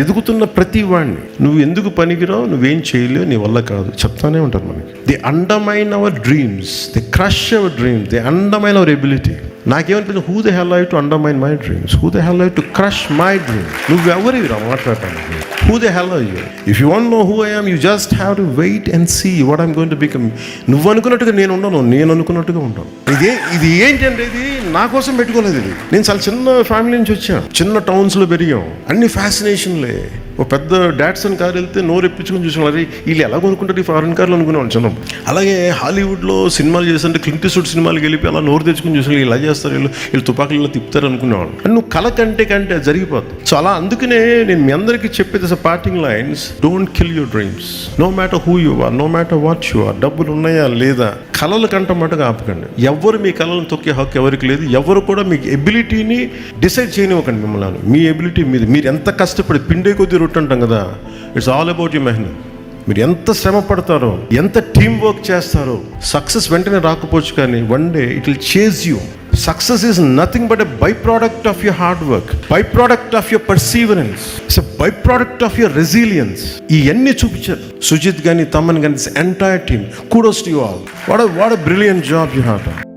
ఎదుగుతున్న ప్రతి వాడిని నువ్వు ఎందుకు పనికిరావు? నువ్వేం చేయలేవు? నీ వల్ల కాదు. చెప్తానే ఉంటారు మనకి. The undermine our dreams the crush our dreams the undermine our ability నాకేమనిపించింది who the hell I to undermine my dreams who the hell I to crush my dreams నువ్వు రా మాట్లాడటానికి? Who the hell I you if you want know who I am you just have to wait and see what I'm going to become నువ్వు అనుకున్నట్టుగా నేను ఉండను నేను అనుకున్నట్టుగా ఉంటాను ఇదే ఇది ఏంటంటే ఇది నా కోసం పెట్టుకోలేదు ఇది. నేను చాలా చిన్న ఫ్యామిలీ నుంచి వచ్చాను చిన్న టౌన్స్లో పెరిగాం. అన్ని ఫ్యాసినేషన్లే ఒక పెద్ద డాట్సన్ కార్ వెళ్తే నోరు ఎప్పించుకొని చూసాం అరే వీళ్ళు ఎలా కొనుక్కుంటారు ఈ ఫారెన్ కార్లు అనుకునేవాళ్ళు చిన్న అలాగే హాలీవుడ్లో సినిమాలు చేస్తుంటే క్లింట్ సూట్ సినిమాలకు వెళ్ళి అలా నోరు తెచ్చుకుని చూసాం వీళ్ళు ఇలా చేస్తారు? వీళ్ళు వీళ్ళు తుపాకులు ఇలా తిప్పుతారు అనుకునేవాళ్ళు. నువ్వు కల కంటే కంటే అది జరిగిపోతుంది సో అలా అందుకనే నేను మీ అందరికీ చెప్పేది parting lines don't kill your dreams no matter who you are no matter what you are డబ్బులు ఉన్నాయా లేదా? కళలు కంట మటుగా ఆపకండి. ఎవరు మీ కళలను తొక్కే హక్కు ఎవరికి లేదు. ఎవరు కూడా మీ ఎబిలిటీని డిసైడ్ చేయనివ్వకండి మిమ్మల్ని. మీ ఎబిలిటీ మీద మీరు ఎంత కష్టపడి పిండే కొద్దీ రొట్టంటాం కదా? ఇట్స్ ఆల్ అబౌట్ యూ మెహన్ మీరు ఎంత శ్రమ పడతారో ఎంత టీం వర్క్ చేస్తారో సక్సెస్ వెంటనే రాకపోవచ్చు కానీ one day it will chase you success is nothing but a byproduct of your hard work byproduct of your perseverance it's byproduct of your resilience ఇవన్నీ చూపించారు. సుజిత్ కానీ తమన్ కానీ entire team kudos to you all what what brilliant job you have